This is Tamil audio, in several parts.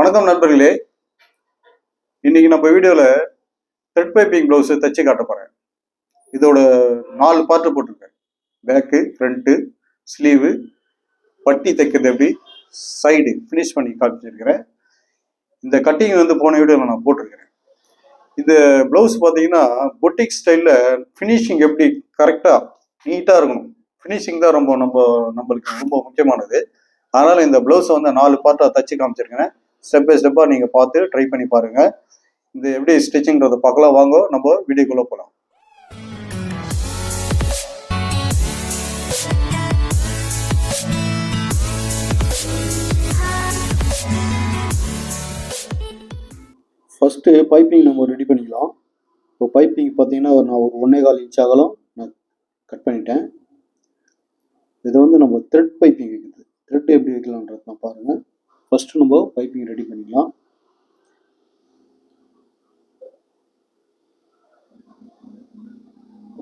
வணக்கம் நண்பர்களே. இன்னைக்கு நம்ம வீடியோவில் த்ரெட் பைப்பிங் ப்ளவுஸு தச்சு காட்ட போகிறேன் இதோட நாலு பார்ட்டு போட்டிருக்கேன். பேக்கு ஃப்ரண்ட்டு ஸ்லீவு பட்டி தைக்கிறது எப்படி? சைடு ஃபினிஷ் பண்ணி காமிச்சிருக்கிறேன் இந்த கட்டிங் வந்து போன வீடியோவில் நான் போட்டிருக்கிறேன். இந்த ப்ளவுஸ் பார்த்தீங்கன்னா பொட்டிக் ஸ்டைலில் ஃபினிஷிங் எப்படி கரெக்டாக நீட்டாக இருக்கணும். ஃபினிஷிங் தான் ரொம்ப நம்ம நம்மளுக்கு ரொம்ப முக்கியமானது. அதனால் இந்த ப்ளவுஸை வந்து நாலு பார்ட்டாக தச்சு காமிச்சிருக்கிறேன். ஸ்டெப் பை ஸ்டெப்பாக நீங்கள் பார்த்து ட்ரை பண்ணி பாருங்கள் இந்த எப்படி ஸ்டிச்சிங்கிறத பார்க்கலாம். வாங்க நம்ம வீடியோக்குள்ளே போகலாம் ஃபஸ்ட்டு பைப்பிங் நம்ம ரெடி பண்ணிக்கலாம். இப்போ பைப்பிங் பார்த்தீங்கன்னா ஒரு நான் ஒரு ஒன்றே கால் இன்ச் அகலம் நான் கட் பண்ணிட்டேன். இதை வந்து நம்ம த்ரெட் பைப்பிங் வைக்கிறது. த்ரெட் எப்படி வைக்கலான்றது நான் பாருங்கள் ஃபஸ்ட்டு நம்ம பைப்பிங் ரெடி பண்ணிக்கலாம்.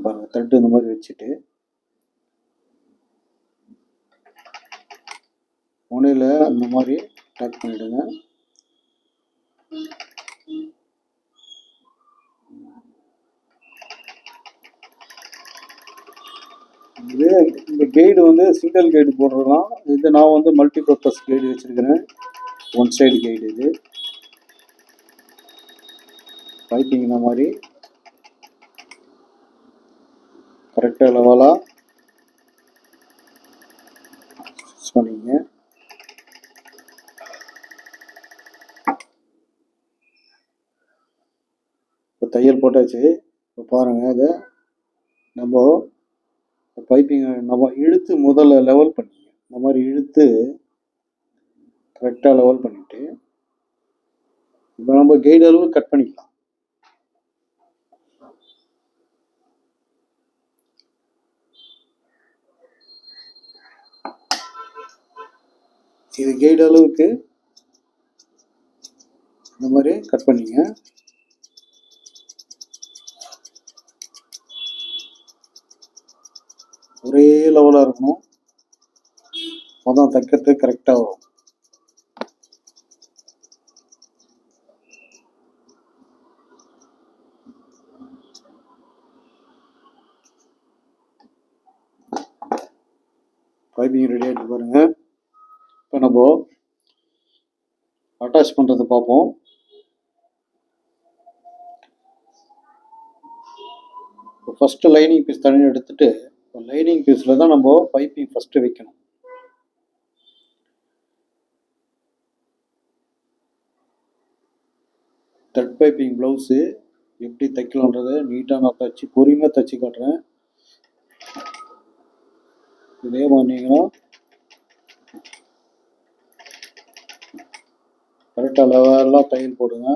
பாருங்கள் தட்டு இந்த மாதிரி வச்சுட்டு. முனையில் அந்த மாதிரி டேக் பண்ணிவிடுங்க இது இந்த கைடு வந்து சிங்கிள் கைடு போடுறதுலாம் இது நான் வந்து மல்டி பர்பஸ் கைடு வச்சுருக்கிறேன். ஒன் சைடு கைடு இது. பைப்பிங் இந்த மாதிரி. கரெக்டாக லெவலாக பண்ணிங்க. இப்போ தையல் போட்டாச்சு. இப்போ பாருங்கள் இதை நம்ம பைப்பிங் நம்ம இழுத்து முதல்ல லெவல் பண்ணி இந்த மாதிரி இழுத்து கரெக்டாக லெவல் பண்ணிவிட்டு இப்போ நம்ம கைடு அளவு கட் பண்ணிக்கலாம். இது கைடு அளவுக்கு இந்த மாதிரி கட் பண்ணிங்க. ஒரே லெவலாக இருக்கணும். மொதல் தைக்கிறது கரெக்டாக வரும். பைப்பிங் ரெடி ஆகிட்டு பாருங்க. இப்போ நம்ம அட்டாச் பண்ணுறது பார்ப்போம். ஃபஸ்ட்டு லைனிங் பீஸ் தனி இப்போ லைனிங் பீஸில் தான் நம்ம பைப்பிங் ஃபஸ்ட்டு வைக்கணும். த்ரெட் பைப்பிங் ப்ளவுஸு எப்படி தைக்கலான்றதை நீட்டாக நான் தைச்சி பொறுமையாக தைச்சி காட்டுறேன். இதே பண்ணிங்கன்னா கரெக்டாக லெவலாக தையல் போடுங்க.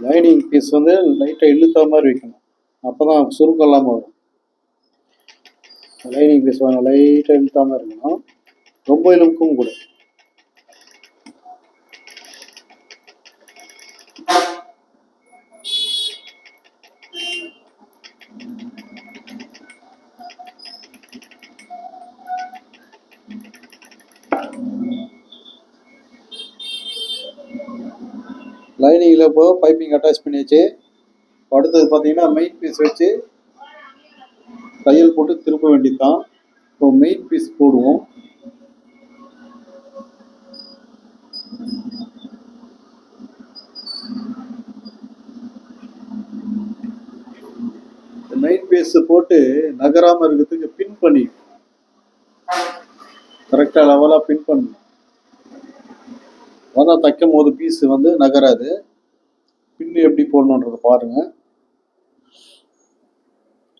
லைனிங் பீஸ் வந்து லைட்டாக இழுத்த மாதிரி வைக்கணும். அப்போ தான் சுருக்கம் இல்லாமல் வரும். லைனிங் பீஸ் வாங்க லைட்டாக இழுத்தாமல் இருக்கணும். ரொம்ப இழுக்கும் கூட லைனிங்கில் இப்போ பைப்பிங் அட்டாச் பண்ணியாச்சு. அடுத்தது பார்த்தீங்கன்னா மெயின் பீஸ் வச்சு தையல் போட்டு திருப்ப வேண்டியதுதான். இப்போ மெயின் பீஸ் போடுவோம். மெயின் பீஸ் போட்டு நகராமல் இருக்கிறதுக்கு பின் பண்ணி கரெக்டாக லெவலாக பின் பண்ணணும். அதான் தைக்கும் போது பீஸ் வந்து நகராது. பின் எப்படி போடணுன்றத பாருங்க.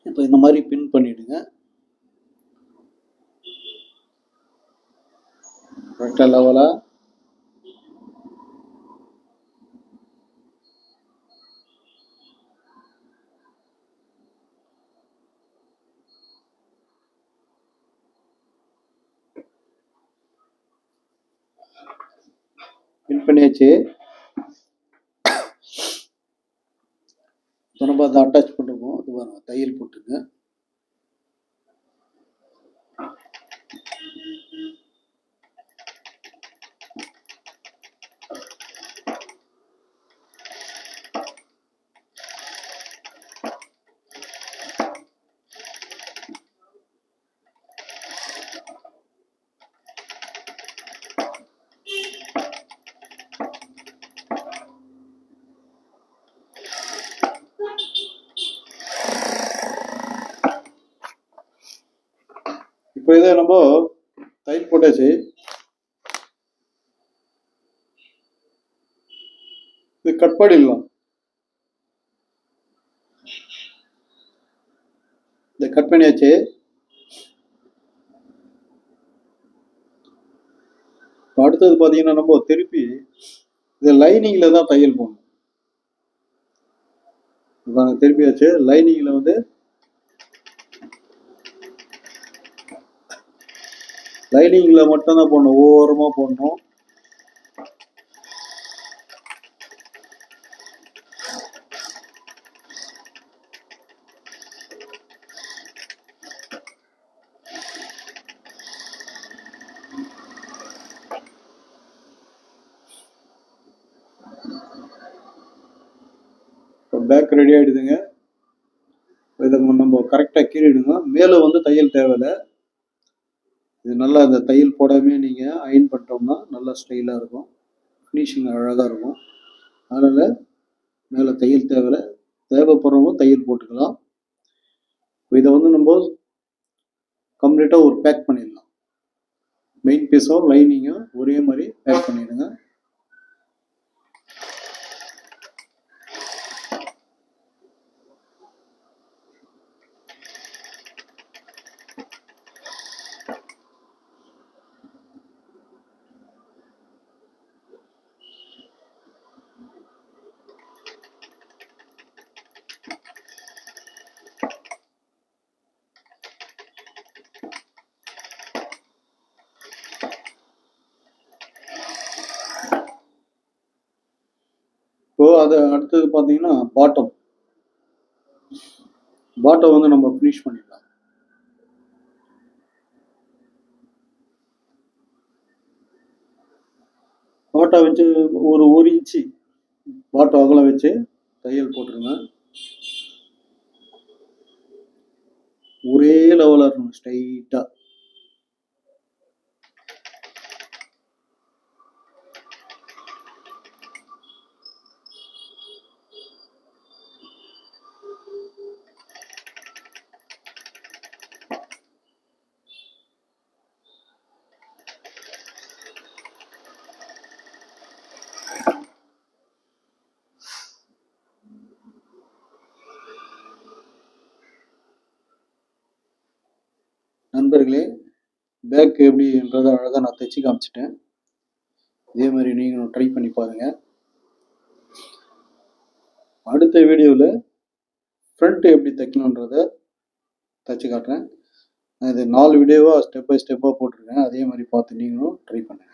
இப்போ இந்த மாதிரி பின் பண்ணிவிடுங்க கரெக்டாக லெவலாக கட் பண்ணியாச்சு ரொம்ப அதை அட்டாச் பண்ணிருக்கோம் அது தையல் போட்டுங்க. இப்போ இதை நம்ம தையல் போட்டாச்சு. இது கட் பண்ணிடலாம். இதை கட் பண்ணியாச்சு. அடுத்தது பார்த்தீங்கன்னா நம்ம திருப்பி இது லைனிங்கில் தான் தையல் போடணும். திருப்பியாச்சு. லைனிங்கில் வந்து லைனிங்கில் மட்டும்தான் போடணும். ஓரமாக போடணும். பேக் ரெடி ஆகிடுதுங்க இதை நம்ம கரெக்டாக கீறிடுங்க. மேலே வந்து தையல் தேவையில்லை. இது நல்லா அந்த தையல் போடாமே நீங்கள் அயன் பண்ணிட்டோம்னா நல்லா ஸ்டைலாக இருக்கும். ஃபினிஷிங் அழகாக இருக்கும். அதனால் மேலே தையல் தேவையில்லை. தேவைப்படுறவங்க தையல் போட்டுக்கலாம். இதை வந்து நம்ம கம்ப்ளீட்டாக ஒரு பேக் பண்ணிடலாம். மெயின் பீஸும் லைனிங்கும் ஒரே மாதிரி பேக் பண்ணிடுங்க. இப்போ அது அடுத்தது பார்த்தீங்கன்னா பாட்டம் பாட்டம் வந்து நம்ம ஃபினிஷ் பண்ணிடலாம். பாட்டா வச்சு ஒரு ஒரு இன்ச்சு பாட்டம் அகலம் வச்சு தையல் போட்டுருங்க. ஒரே லெவலாக இருக்கணும் ஸ்ட்ரைட்டாக நண்பர்களே பேக் எப்படின்றத அழகாக நான் தைச்சு காமிச்சிட்டேன். இதே மாதிரி நீங்களும் ட்ரை பண்ணி பாருங்கள் அடுத்த வீடியோவில் ஃப்ரண்ட் எப்படி தைக்கணுன்றத தைச்சு காட்டுறேன். நான் இது நாலு வீடியோவாக ஸ்டெப் பை ஸ்டெப்பாக போட்டிருக்கேன். அதே மாதிரி பார்த்து நீங்களும் ட்ரை பண்ணுங்கள்